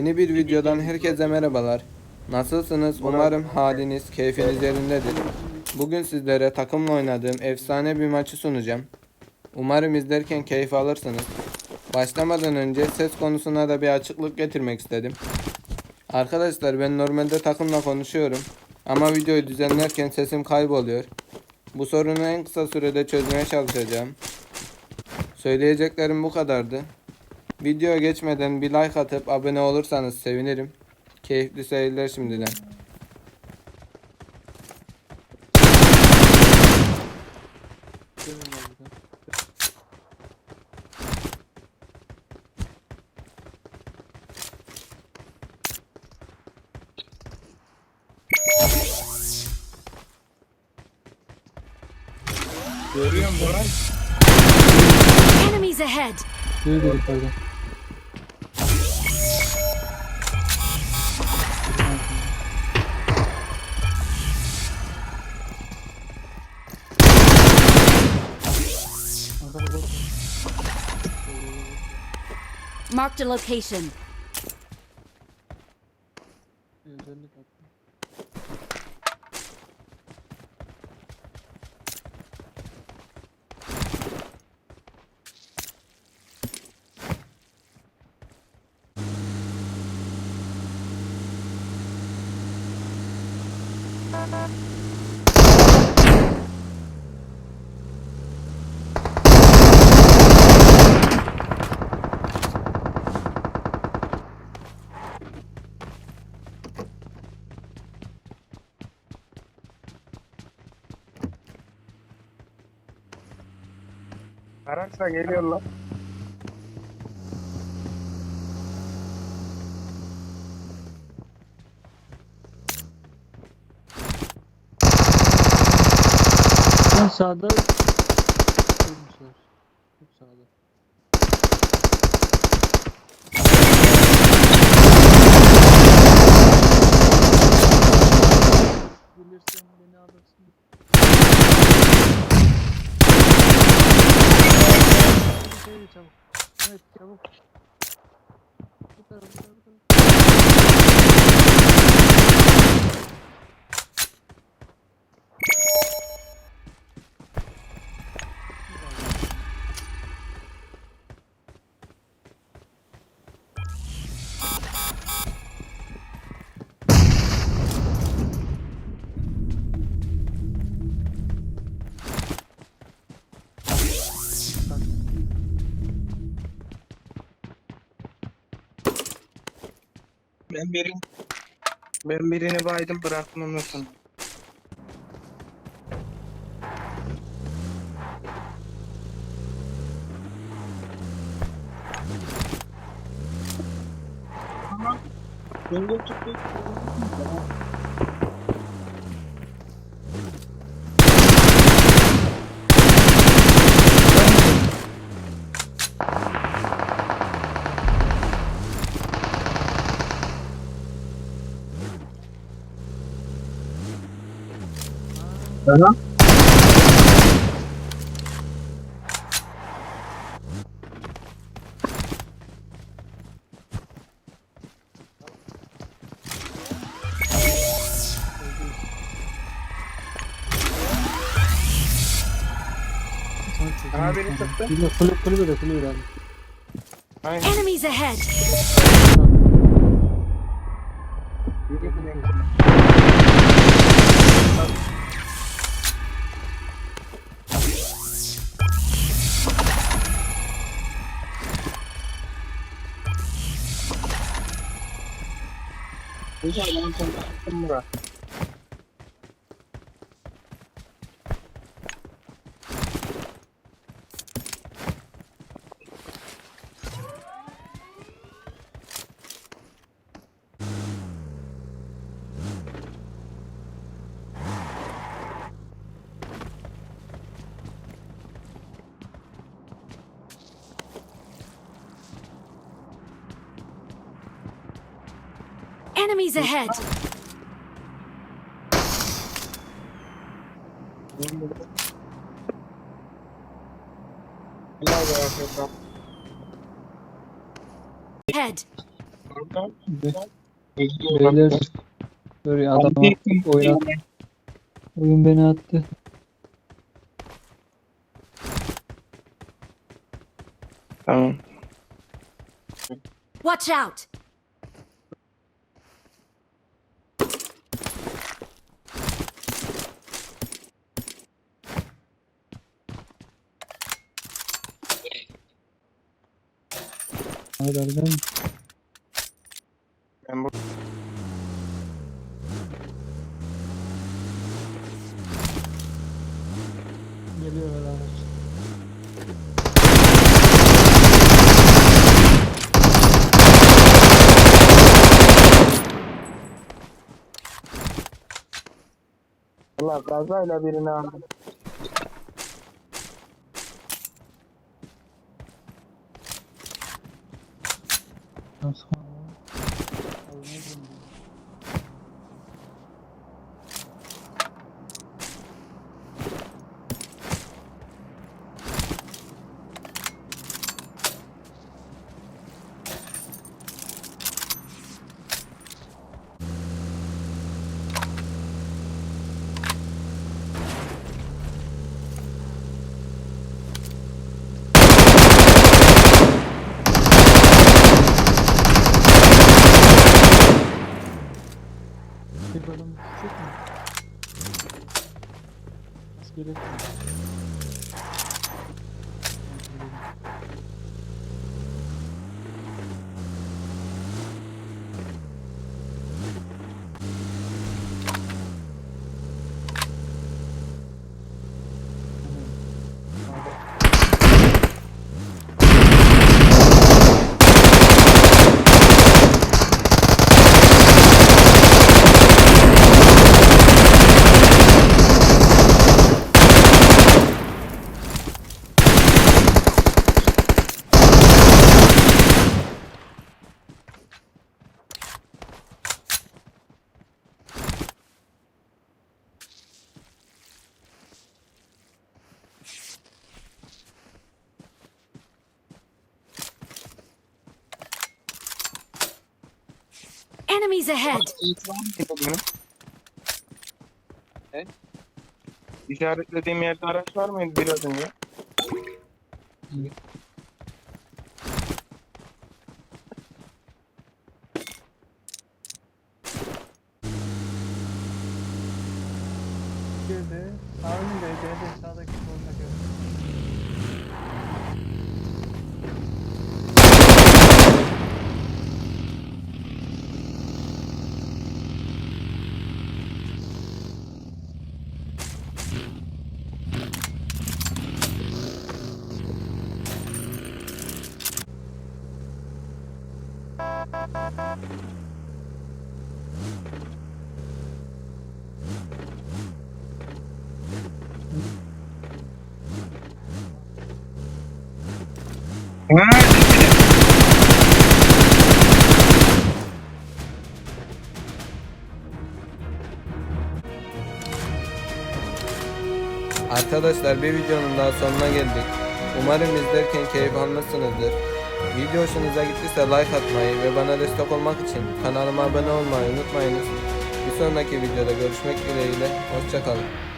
Yeni bir videodan herkese merhabalar. Nasılsınız? Umarım haliniz, keyfiniz yerindedir. Bugün sizlere takımla oynadığım efsane bir maçı sunacağım. Umarım izlerken keyif alırsınız. Başlamadan önce ses konusuna da bir açıklık getirmek istedim. Arkadaşlar ben normalde takımla konuşuyorum. Ama videoyu düzenlerken sesim kayboluyor. Bu sorunu en kısa sürede çözmeye çalışacağım. Söyleyeceklerim bu kadardı. Videoya geçmeden bir like atıp abone olursanız sevinirim. Keyifli seyirler şimdiden. Görüyor musun? Enemies ahead! Nerede yukarıda? Arkada Marked a location. Araçla geliyorlar. Ben Ben birini ben birini baydım sonra. Tamam. Ben de tuttum. Aha. Aha, biri çıktı. Kulübe, kulübe, kulübe de kulübe de. Aynen. Enemies ahead! Güzel ben sana attım Murat. Enemies ahead! Allah razı olsun. Head! Beyler. Böyle adam oyun, at- oyun beni attı. Tamam. Watch out! Nereden? Ben bu Geliyor araç. Allah gazayla birini aldım. Bonsoir. Bir bölüm düşecek mi? Askeri Enemies ahead! Ne? İşaretlediğim yerde araç var mıydı biraz önce? girdi. Sağ. Evet, sağdaki soluna girdi. Arkadaşlar bir videonun daha sonuna geldik. Umarım izlerken keyif almışsınızdır. Video hoşunuza gittiyse like atmayı ve bana destek olmak için kanalıma abone olmayı unutmayınız. Bir sonraki videoda görüşmek dileğiyle. Hoşçakalın.